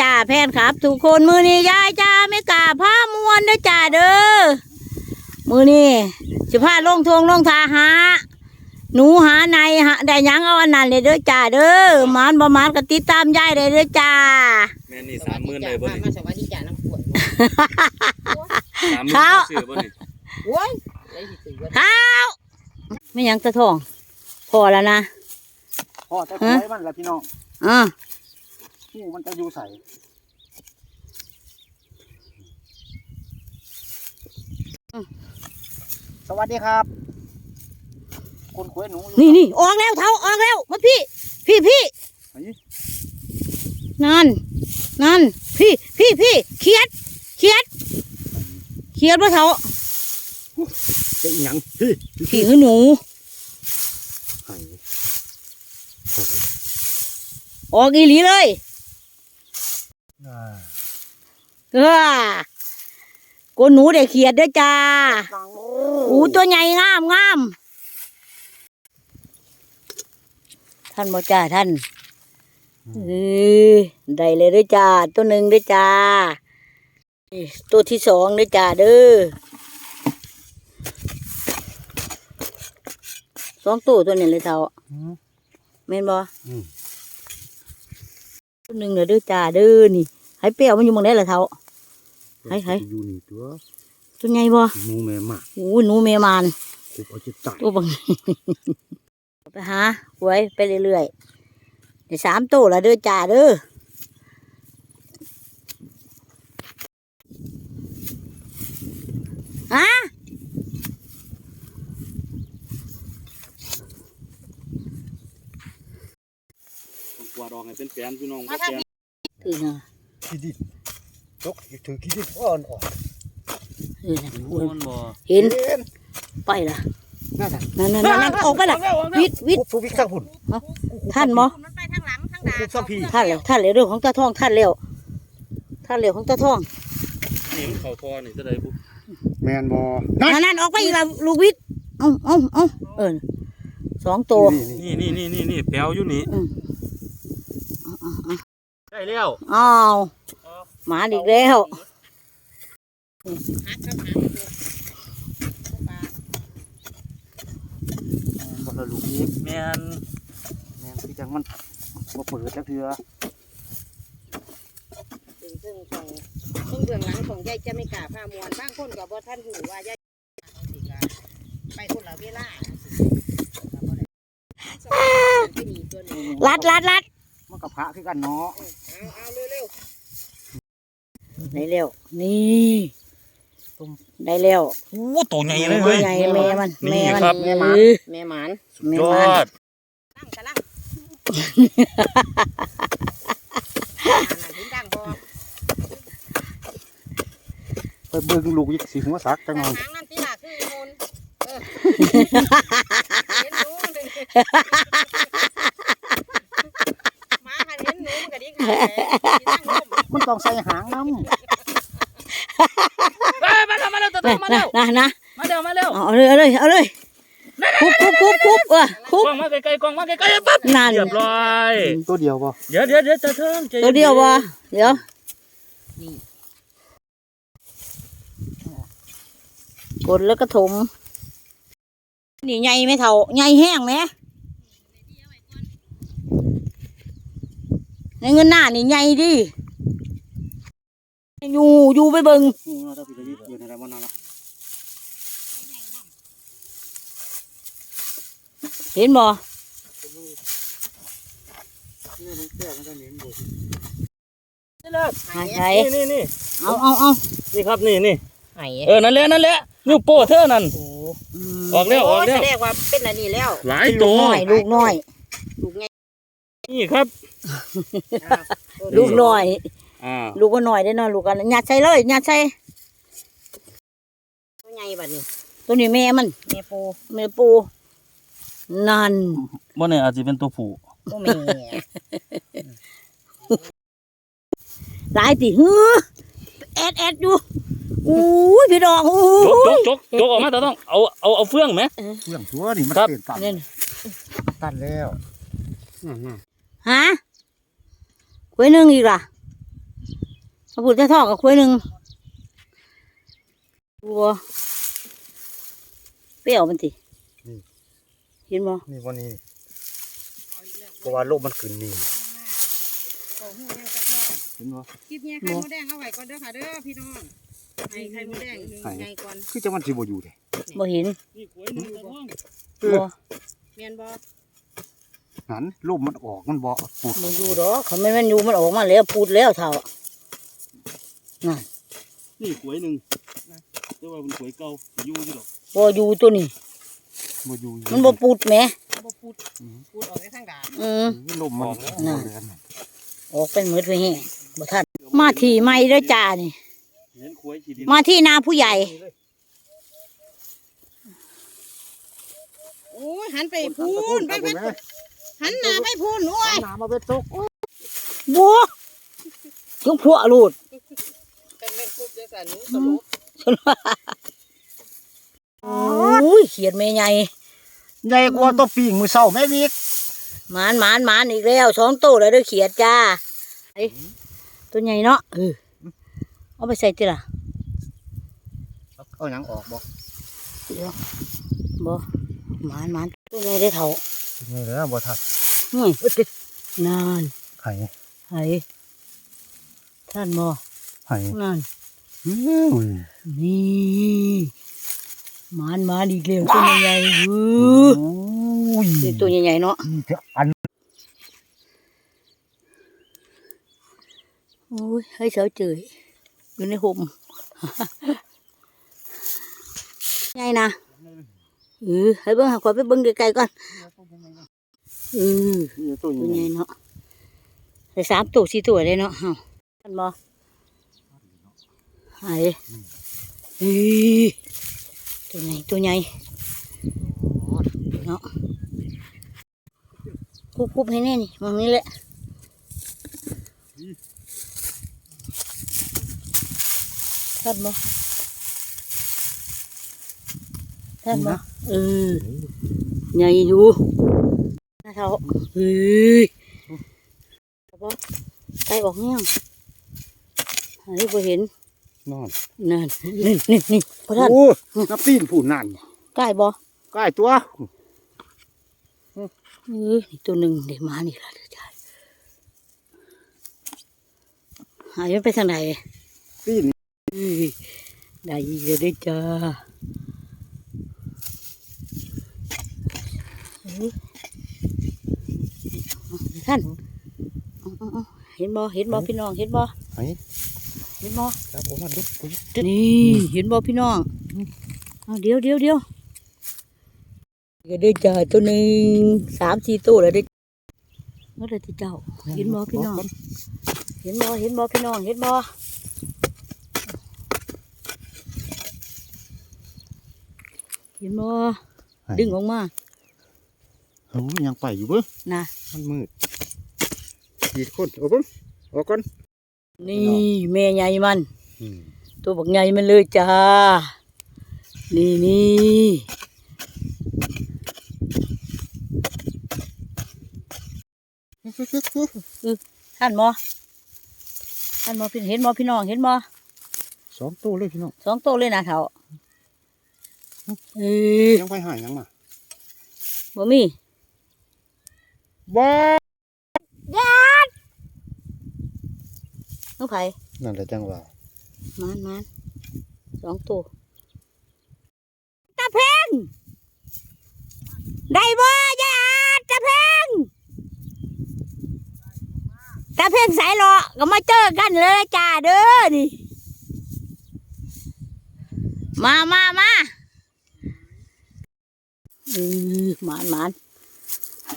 จ่าแพนครับ ทุกคนมือนี้ยายจ้าไม่กล้าผ้ามวนเด้อจ่าเด้อมือนี้สิพาลงทงลงทาหาหนูหาในหาได้หยังเอาอันนั้นเลยเด้อจ่าเด้อหมานบ่หมานก็ติดตามยายได้เด้อจ่าแม่นี่สามหมื่นเลยบ่มานี่มาสวัสดีจ้าน้ำขวดสามหมื่นเท้าซื้อบ่นี่โอ้ยเลยสิถือว่าเท้าไม่หยังตะทองพอแล้วนะพ่อจะคอยมันแหละพี่น้องอ่า หูมันจะอยู่ใสสวัสดีครับคนควยหนูอยู่นี่นี่ออกแล้วเท้าออกแล้วมาพี่ พี่พี่ไหนนั่นนั่นพี่พี่พี่เขียด เขียด เขียดว่าเท้าจะอีหยังพี่พี่คือหนูไห้ออกอีหลีเลย อ่า เออกูหนูได้เขียดเด้อจ้าอู้ตัวใหญ่งามงามท่านบ่จ้าท่านเออได้เลยเด้อจ้า ตัวหนึ่งเด้อจ้านี่ตัวที่สองเด้อจ้าเด้อสองตัวตัวนี้เลยเท่าอืมแม่นบ่อืมตัวหนึ่งเด้อเด้อจ้าเด้อนี่ ให้เปรี้ยวมันอยู่หมองได้ละเท่าไหนไหนอยู่นี่ตัวตัวใหญ่บ่หนูแม่มากอู้หนูเมมานกูเอาจิตตายตัวบางไปหาหวยไปเรื่อยๆได้สามตัวละเด้อจ้าเด้อฮะต้องกวาดออกให้เป็นแปลนพี่น้องบ่มาแปลทำนคือนะ ขี้ดินยกถือขี้ดินอ่อนอ่อนคือนะโอ้มันบ่เห็นเห็นไปละนั่นน่ะนั่นนั่นนั่นออกไปละวิทย์วิทย์ผู้วิกข้างหุ่นท่านบ่มันไปทางหลังทางดาผู้สัมพีท่านแล้วท่านแล้วเรื่องของตาทองท่านแล้วท่านแล้วของตาทองนี่มันเข้าท่อนี่จะได้บุแมนบอนั่นนั่นออกไปอีกแล้วลูกวิทย์เอ้าเอ้าเอ้าเออสองตัวนี่นี่นี่นี่นี่แปลวอยู่นี่อืม ได้แล้วอ้าวหมาอีกแล้วหักกับหักบอลลูกนี้แม่นแมนที่จังมันมาเปิดแล้วเถื่อซึ่งซึ่งของซึ่งเบื้องหลังของยายจะไม่กล้าพามวนบางคนก็บ่ท่านหูว่ายายสิกาไปคนละเวลาไปหนีตัวหนึงลัดลัดลัด มันกับพระคือกันเนาะเอาเอาเร็วได้แล้วนี่ได้แล้วโอ้ตัวใหญ่เลยตัเฮ้วยใหญ่แม่มันนี่แม่มันครับเออๆแม่หมานแม่ยอมันดตั้งกะลังอ่านั่นถึงดังพอไปเบิ่งลูกยิกสีหัวสักจังหทาน่งอยหางนั่นที่หลักคืออีมูลเออเห็นหนูมันมา คันเห็นหนูมันก็ดิ้งหางแหละสินั่งร่มมันต้องใส่หางน้เอ้ยมาแล้วมาแล้วตัวนะมาแล้วนะนะมาแล้วมาแล้วเอาเลยเอาเลยเอาเลยคุบคุบคุบคุบเออคุบ กล้องมาไกลๆกล้องมาไกลๆปั๊บนั่น เรียบร้อยำตัวเดียวบ่เดี๋ยวเดี๋ยวเดี๋ยวจะเทิงใจตัวเดียววะเดี๋ยวกดแล้วก็ถมนี่ใหญ่ไหมเท่าใหญ่แห้งไหม ในเงินหน้านี่ใหญ่ดิอยู่อยู่ไปเบิงหูเราต้องไปเลยอยู่ในอะไรมันนั่นละเห็นบ่นี่มันแก้มันจะเหม็นบ่หายใจนี่นี่นี่เอาเอาเอานี่ครับนี่นี่ไห้เออ นั่นแหละนั่นแหละนิ้วโป้เธอนั่นโอ้ออกแล้วออกแล้วแสดงว่าเป็นอันนี้แล้ว หลายลูตักวน้อยลูกน้อยลูกไง นี่ครับอ่าลูกน้อย อ่าลูกก็น้อยได้อเนอนลูกกันยัดใส่เลยยัดใส่ตัวใหญ่บัดนี้ตัวนี้แม่มันแม่ปูแม่ปูนั่นบ่เนี่ยอาจจะเป็นตัวผู้ตัวแม่หลายติฮือแอดแอดอยู่อู้ยพี่ดองอู้จกยจกจกจกออกมาแต่ต้องเอาเอาเอาเฟืองไหมเรื่องชัวนี่มันครับเปลี่ยนตันนี่ตันแล้วนั่นน่ะ ฮะกล้วยหนึ่งอีกล่ะเอาพูดจะทอดกับคุยหนึ่งบัวเปรี้ยวมันสิเห็นบ่นี่วันนี้เพราะว่าโลกมันขึ้นนี่โอ้โหแห้งกระทอดเห็นบ่คลิปนี้ไข่มดแดงเอาไว้ก่อนเด้อค่ะเด้อพี่น้องไข่ไข่มดแดงไงก่อนคือจังมันสิบ่อยู่เด้บ่เห็นนี่กล้วยหนึ่งตาต้องเออบ่เมียนบอ หันลมมันออกมันบ่ปูดบ่อยู่ดอกเขาไม่แม่นอยู่มันออกมาแล้วพูดแล้วเท่านี่กล้วยหนึ่งแต่ว่าเป็นกล้วยเก่าอยู่ที่ดอกบ่อยู่ตัวนี้บ่อยู่มันบ่ปูดแหมบ่พูดพูดออกในทางด่านอืมลมมันน่ะเดือนออกเป็นมืดไปแห้งบ่ทันมาที่ใหม่เด้อจ้านี่ เห็นกล้วยขีดินมาที่นาผู้ใหญ่ โอ้ยหันไปพูนไปไป หันหน้าไปพูนโอ้ยน้ำมาเบ็ดตกบัวจุงพวกลูดเป็นเป็นคุบจังสันหนูสรุปโอ้ยเขียดแม่ใหญ่ใหญ่กว่าตัวปีงมือเศร้าแม่วิกหมานหมานหมานอีกแล้วสองตัวแล้วเด้อเขียดจ้าไอ้ตัวใหญ่เนาะเออเอาไปใส่ติล่ะเอาหยังออกบ่เดี๋ยวบ่หมานหมานตัวใหญ่ได้อเท่า นี่เลยบ่ทัดนี่นานไห้ไห้ท่านบ่ไห้นานอุ้ยนี่หมานหมานอีกแล้วตัวใหญ่ๆเอออุ้ยนี่ตัวใหญ่ๆเนาะอันโอ้ยให้เสาเจยอยู่ในห่มใหญ่นะ เออให้เบิ่งหาขอไปเบิ่งไกลๆก่อนเออนี่ตัวตัวใหใหญ่ญ่เนาะได้สามตัวสี่ตัวเลยเนาะเฮาท่านบ่ไอ้เฮ้ยตัวใหญ่ตัวใหญ่เนาะคุบๆให้แน่นี่มองนี้แหละท่านบ่ท่านบ่ เออใหญ่อยู่นะเท่าเฮ้ยบ่ไกลออกเงี้ยงหายบ่เห็นนอนนั่นนี่นี่นี่พระท่านโอ้น้ำตีนผู้นั่นใกล้บ่ใกล้ตัวเออนี่ตัวหนึ่งเดี๋ยวมานี่ละเดี๋ยวจ้าหายมันไปทางไหนตีนเอ้ยได้อีกแล้วเด้อจ้าเอ้ย ท่านเอาเอาเอาเห็นบ่เห็นบ่พี่น้องเห็นบ่ไห้เห็นบ่ครับผมมาดุปุ๊บนี่เห็นบ่พี่น้องเอาเดี๋ยวเดี๋ยวเดี๋ยวก็ได้จ่าตัวหนึ่งสามสี่ตัวแล้วได้เมื่อไรที่เจ้าเห็นบ่พี่น้อง เห็นบ่เห็นบ่พี่น้องเห็นบ่เห็นบ่ดึงออกมา โอ้ยยังไปอยู่เบ้อนะมันมืดกี่คนโอ้เบ้งออกก่อนนี่แม่ใหญ่มันอืมตัวบักใหญ่มันเลยจ้า นี่นี่ท่านบ่ท่านบ่พี่เห็นบ่พี่น้องเห็นบ่สองตัวเลยพี่น้องสองตัวเลยนะเถ่าเอ้ยยังไปหายังมาบ่มี บ้าน้องไผนั่นแหละจังหวะมานมานสองตัวตาเพงได้บ่ยายอาจตาเพงตาเพงสายหลอก็มาเจอกันเลยจ้าเด้อนี่มามามาเออหมานหมาน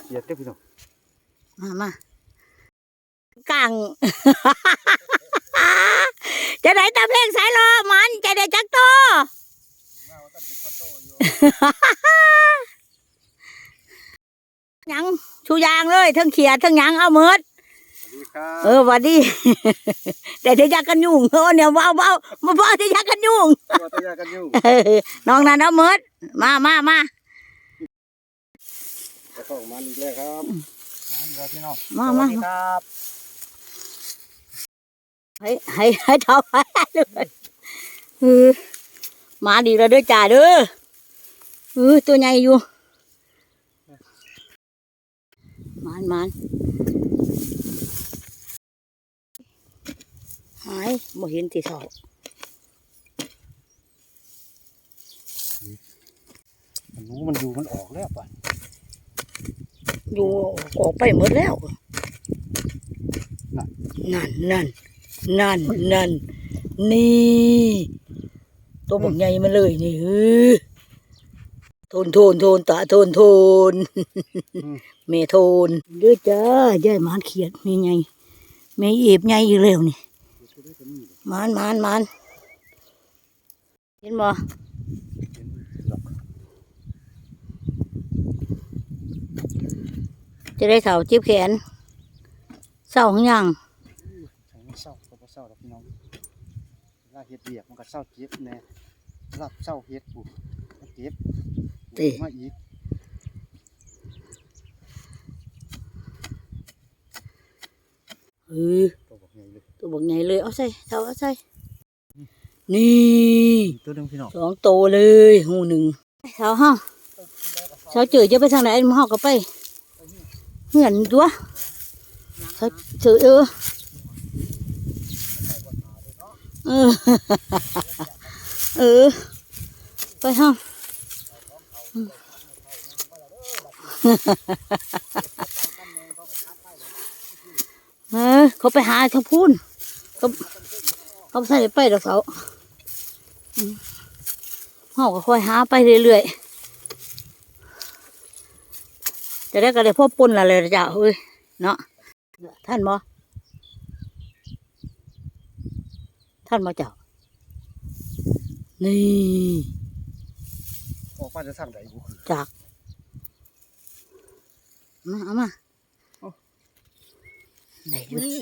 เกียดเด้อพี่น้อง มามากังจะไหนตาเพลงสายรอมันจะได้จักโตหยังชูยางเลยทั้งเขียดทั้งหยังเอาเมิดสวัสดีครับเออหวัดดีแต่เดี๋ยวยักกันยุ่งเออเนี่ยเบาเบามาเบาที่ยักกันยุ่งตัวตัวยากันอยู่เออน้องนั่นเอาเมิดมามามาจะเข้ามาอีกแล้วครับ มาอีกแล้วพี่น้องมามา สวัสดีครับให้ให้ให้เท่าให้เลยเออมาดีแล้วเด้อจ่าเด้อเออตัวใหญ่อยู่มานมานหายบ่เห็นที่เท่ามันรู้มันอยู่มันออกแล้วป่ะ อยู่ออกไปหมดแล้ว นั่นนั่นนั่นนั่นนี่ ตัวบักใหญ่มาเลยนี่เออโทนโทนโทนตาโทนโทนเมโทนเด้อจ้ายายหมานเขียดมีไงแม่เอฟใหญ่อีกแล้วนี่หมานหมานหมานเห็นบ่ จะได้เสาจิ๊บแขนเศร้าหรือยังใส่มันเศร้าก็บ่เศร้าดอกพี่น้องเวลาเฮ็ดเบียกมันก็เศร้าเจ็บแน่รับเศร้าเฮ็ดปุ๊บมันเจ็บติมาอีกเออตัวบอกไงเลยตัวบักใหญ่เลยเอาใส่เท่าเอาใส่นี่อีกตัวหนึงพี่น้องสองโตเลยหูหนึ่งเท่าห้าเท่าเจอจะไปทางไหนมันห้าก็ไป เหมือนตัวเท่าเจอเออเออเออไปห้าเออเขาไปหาทางพูนเขาเขาใส่ไปดอกเสาอืมเขาก็ค่อยหาไปเรื่อยๆ จะได้ก็ได้พบปุ่นละเลยจ้ะเฮ้ยเนาะท่านบ่ท่านบ่เจ้านี่ออกมาจะสั่งใดบุคือจากมาเอามาไหนดูนี่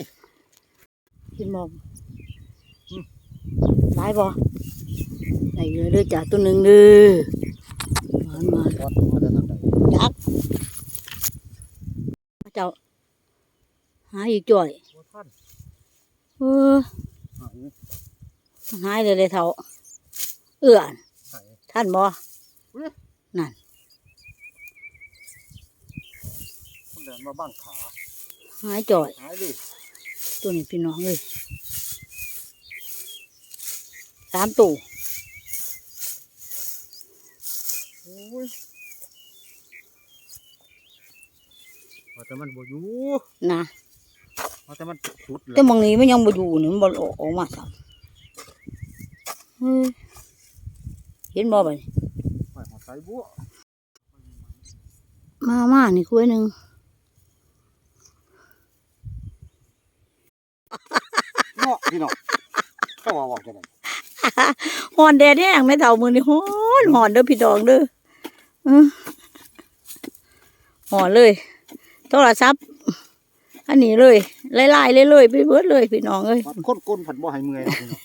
กินมองหลายบ่ไหนเด้อเด้อจ่าตัวหนึ่งเด้อมามาออกมาจะสั่งใดจัก เจ้า หาอีกจ่อยบ่ทันเออหายหายเลยเลยเท่า เอื้อนหายท่านบ่คนเดินมาบ้างขาหายจ่อยหายดิตัวนี้พี่น้องเลยสามตัวโอ้ย ว่าแต่มันบ่อยู่นะว่าแต่มันสุดแล้แต่วบางนี้มันยังบ่อยู่นี่มันบ่ออกออกมาซ้ำเฮ้ยเห็นบ่บัดนี้ไปหอดใส่บัวมามานี่คุยหนึ่งเนาะพี่น้องก็ว่าว่าจังได๋หอนแดดแห้งไม่เท่ามือนี่หอนหอนเด้อพี่ดองเด้ออื้อหอนเลย โทรศัพท์อันนี้เลยไล่ๆเลยเลยๆไปเบิดเลยพี่น้องเอ้ยมันคนก้นผันบ่ให้เมื่อยเนาะพี่น้อง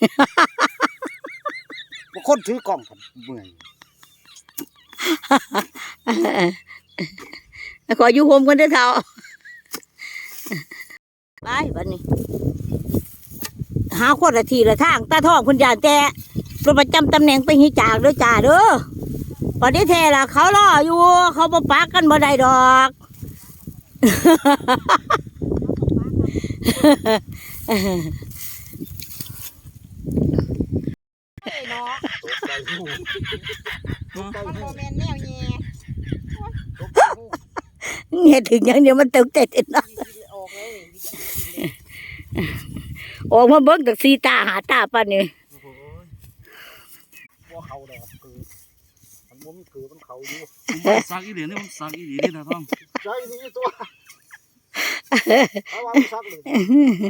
บ่คนถือกล้องผันเมื่อยขออยู่โฮมกันเด้อเท่าไปบัดนี้ หาคนละทีละทางตาทองคุณยานแต่รถประจำตำแหน่งไปหิจากเด้อจ่าเด้อปฏิเทล่ะเขารออยู่ เขาบ่ปักกันบ่ได้ดอก เฮ้ยเนาะตกใจหูตกใจมันหูโมเมนต์แนวแย่ตกใจหูเนี่ยถึงอย่างเดียวมันตึกเต็ดเนาะออกเลยออกมาเบิ่งจากสีตาหาตาปานนี่โอ้โหบ่เขาดอกคือมันบ่มีคือมันเขาอยู่มัน ซักอีเหรียญนี่มันซักอีเหรียญนี่นะท่องใจนี่ตัวเอาว่ามันซักเลย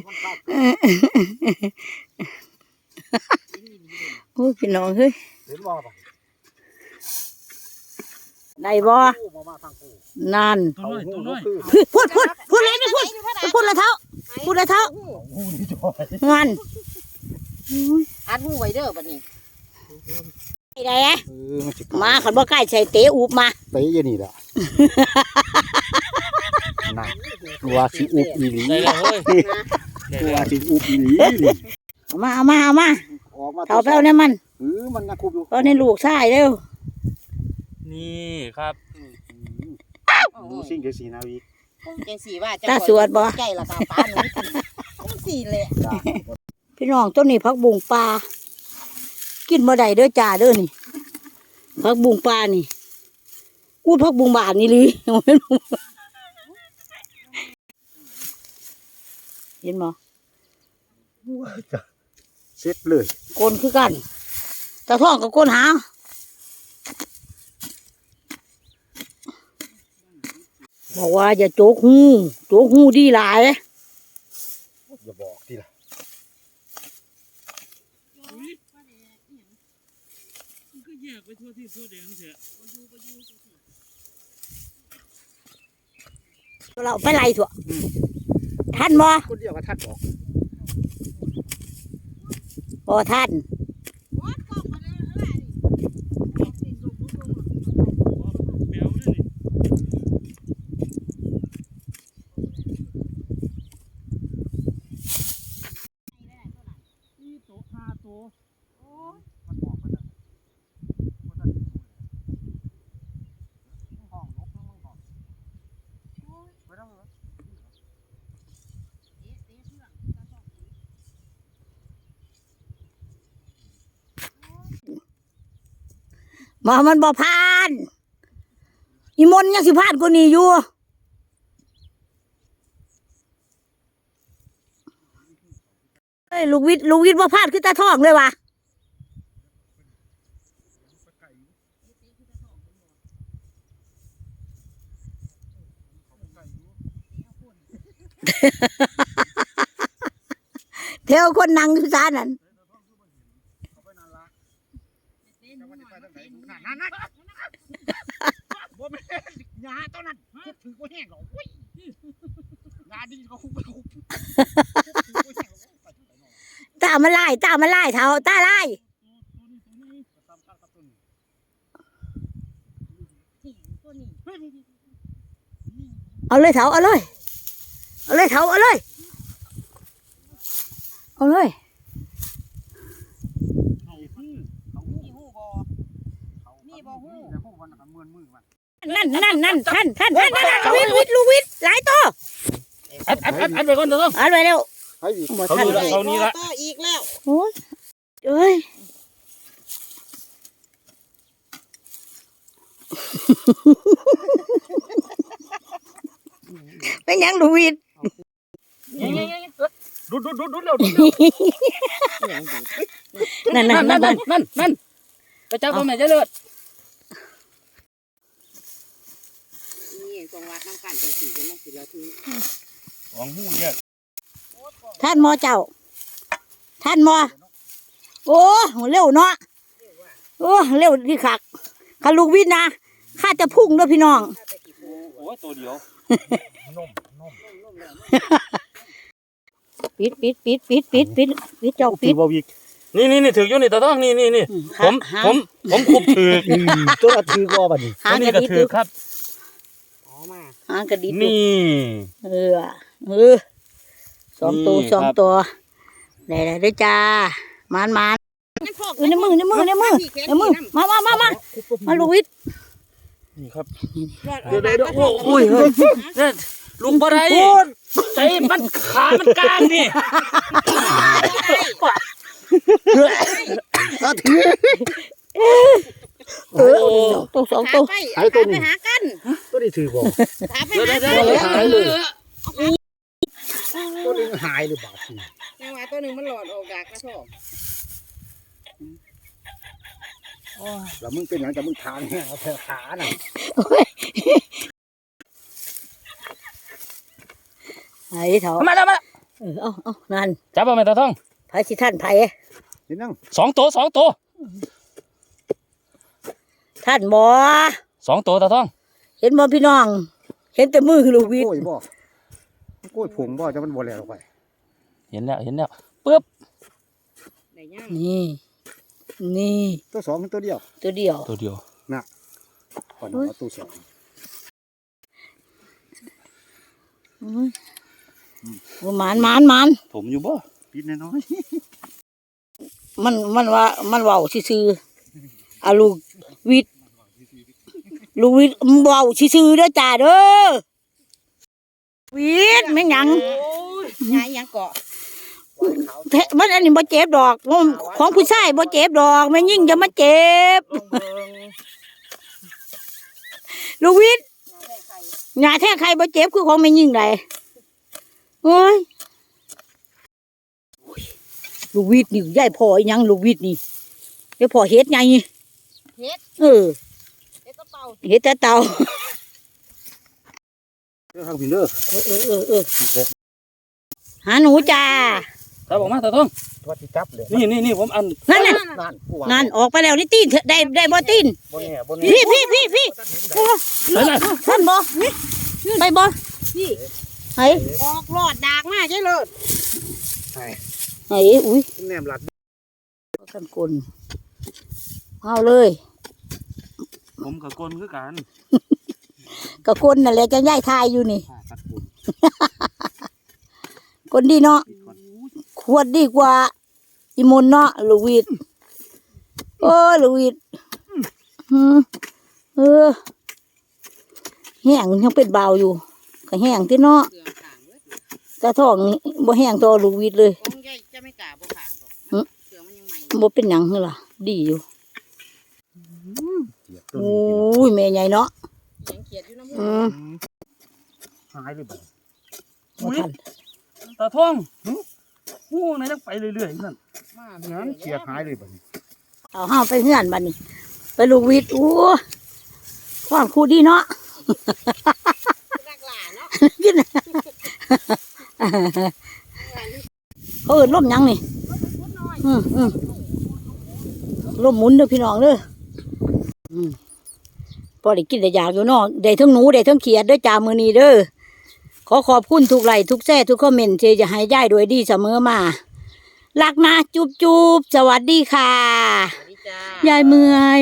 มันซักโอ้ยพี่น้องเฮ้ยเห็นบ่ป่ะได้บ่กูมามาทางกูนั่นตัวน้อยตัวน้อยคือพูดพูดพูดอะไรไม่พูดพูดละเท่าพูดละเท่าหูนี่จอยงานอัดหูไว้เด้อบัดนี้ ไอ้แดะเออมันสิมาขันบ่ใกล้ใส่เตะอุบมาเตะอยู่นี่แหละนั่นตัวสิอุบอีหลีได้แล้วเฮ้ยนะตัวสิอุบหนีนี่เอามาเอามาเอามาออกมาเท่าเป้าเนี่ยมันเออมันนะคุบอยู่เอาในลูกชายเร็วนี่ครับ ดูสิ่งเดียวสีนาวีจังสีว่าจะตาสวดบ่ใจละค่ะป้าหนูกินจังสีเลยจ้าพี่น้องต้นนี้พักบุงปลา กินบ่ได้เด้อจ่าเด้อนี่พักบุงปลานี่กูดพักบุงบานนี่ลีเห็นบ่เซ็ตเลยโกนคือกันตาท่องกับโกนหาบอกว่าอย่าโจกหูโจกหูดีหลายอย่าบอกทีละ ก็แยก ไปทั่วที่ทั่วแดงเถอะเราไปไล่ถั่วท่านบ่คนเดียวกับทัดบอกบ่ท่าน แปลวด้วยนี่นี่โตะห้าโตะ มันบอกมันนะมันจะห้องนกห้องห้องไม่ต้องเลย มามันบ่ผ่านอีมนยังสิผ่านกว่านี้อยู่เอ้ยลูกวิทย์ลูกวิทย์บ่ผ่านคือตาทองเลยวะเทวคนนั่งอยู่ซานั่นนนั่นบ่แม่นยาตอนนั้นคุบ ถือบ่แห้งหรอกอุ้ยยาดีเขาคุบไปคุบถือบ่แห้งหรอกไปที่ไหนเนาะตามาไล่ตามาไล่เท้าตาไล่ตามกันกับต้นเอาเลยเท้าเอาเลยเอาเลยเท้าเอาเลยเอาเลย เขาฮู้เขาฮู้มีหูบ่เขานี่บ่ฮู้แต่ฮู้มันก็เมือนมือมันนั่นนั่นนั่นท่านท่านท่านท่านลูกวิทย์ลูกวิทย์หลายตัวอัดอัดอัดอัดไปก่อนเถอะต้องเอาไปเร็วให้อีกหมดเขาท่านดูแลเขานี่ละต่ออีกแล้วโอ้ยเอ้ยเป็นหยังลูกวิทย์ดุดดุดดุดดุดเร็วนั่นนั่นนั่นนั่นนั่นนั่นไปจับตัวแม่เจะเลิศ นี่ต รงวัดน้ำกันจังสีจะมาสิละทีของหูแยกท่านหมอเจ้า ท่านหมอ โอ้เร็วเนาะโอ้เร็วที่ขักขาลูกวิทย์นะข้าจะพุ่งด้วยพี่น้องโอ้ยตัวเดียวปิดปิดปิดปิดปิดปิดปิดเจ้าปิดบ่วิกนี่นี่นี่ถืออยู่นี่ตาต้องนี่นี่นี่ผมหาผมผมคุบถือตัวละถือบ่บัดนี้หาตัวกนี้ระก็ดิษถือครับอ๋อ มาหากระดิษนี่เออเออสองตัวนี่สองครับตัวได้ได้ด้วยจ้ามานมานเออในมือในมือในมือในมือมามามามามาลูกวิทย์นี่ครับเดี๋ยวเดี๋ยวโอ้โอ้ยเฮ้ยเนี่ยลุงบ่ได้ใจมันขามันกลางนี่ถ้าถือ เออตัวสองขาตัวไปหายตัวขานี้ไปหากันตัวนี้ถือบ่ขาไปเดี๋ยวหาเดี๋ยวกันเดี๋ยวหายเลยตัวนี้หายหรือเปล่าสิยังว่าตัวหนึงมันหลอดออกจากกระสอบแล้วมึงเป็นหยังแต่มึงทางเนี่ยเอาแต่ขาน่ะไอ้เถามาแล้วมาแล้วเออเอาเอานั่นจับเอาแม่ตาต้องไผสิท่านไผเห็นยังสองตัวสองตัว ท่านบ่สองตัวตาต้อง เห็นบ่พี่น้อง เห็นแต่มือลูกวิทโก้ย์ยบ่โก้ยผงบ่จะมันบ่แล้วออกไปเห็นแล้วเห็นแล้วปึ๊บได้ยังนี่ นี่ ตัวสองตัวเดียว ตัวเดียว ตัวเดียวก่อนเอาตัวสองอุ้ยโอ้หมานหมานหมานผมอยู่บ่ปิดแน่น้อยมันมันว่ามันเว้าซื่อๆอาลูกวิทย์ ลูกวิทย์มันเว้าซื่อๆเด้อจ้าเด้อวิทย์แม่งหยังยายยังเกาะแท้มันอันนี้บ่เจ็บดอกมันของผู้ชายบ่เจ็บดอกแม่ยิ่งจะมาเจ็บลูกวิทย์หญ้าแท้ใครบ่เจ็บคือของแม่ยิ่งได้โอ้ยลูกวิทย์นี่ยายพ่ออีหยังลูกวิทย์นี่ยายพ่อเฮ็ดไงเฮ็ดเออ เฮ็ดกระเป๋าเฮ็ดแต่เตาเด้อครับพี่เด้อเออเออเออเออหาหนูจ้าถ้าบอกมาตาทองตัวที่จับเลยนี่นี่นี่ผมอันนั่นน่ะนั่นกูว่านั่นออกไปแล้วนี่ตีนได้ได้บ่ตีนบนแห่บนแห่พี่พี่พี่พี่นั่นน่ะท่านบ่นี่ไปบ่พี่ไอ้ออกหลอดดากมาใช่เลยไอ้อุ้ยแหนมหลัดกันกลเอาเลยผ มกับกลคือกันกะกลนั่นแหละจะย้ายทายอยู่นี่ผ้าตัดปูนคนดีเนาะปิดก่อนควรดีกว่าอีมนเนาะลูกวิดโอ้ยลูกวิดอืมเออแห้งยังเป็นเบาอยู่ก็แห้งที่เนาะเกลือขางเลยกระท้องนี่บ่แห้งตัวลูกวิดเลย ของยายจะไม่กล้าบ่ขางดอกหึเกลือมันยังใหม่บ่เป็นหยังเหรอดีอยู่ เสียบต้นโอ้ยแม่ใหญ่เนาะยังเขียดอยู่น้ำมูอืมหายเลยบัดบ่ทันตาทองหู้ไหนจังไปเรื่อยๆนั่นมางั้นเสียหายเลยบัดนี้เอาห้าไปเฮือนบัดนี้ ไปลูกวิดโอ้ว่างคู่ดีเนาะ รักหลานเนาะกินเขาเอินล่มหยังนี่อืมอืมล่มหมุนเด้อพี่น้องเด้ออืม พอได้กินได้อยากอยู่เนาะได้ทั้งหนูได้ทั้งเขียดเด้อจ่ามือนี้เด้อขอขอบคุณทุกไลค์ทุกแซ่ทุกคอมเมนต์ที่จะให้ย่ายโดวยดีเสมอมารักนะจุบจุบสวัสดีค่ะสวัสดีจ้ายายเมื่อย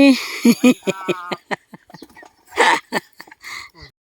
จ้า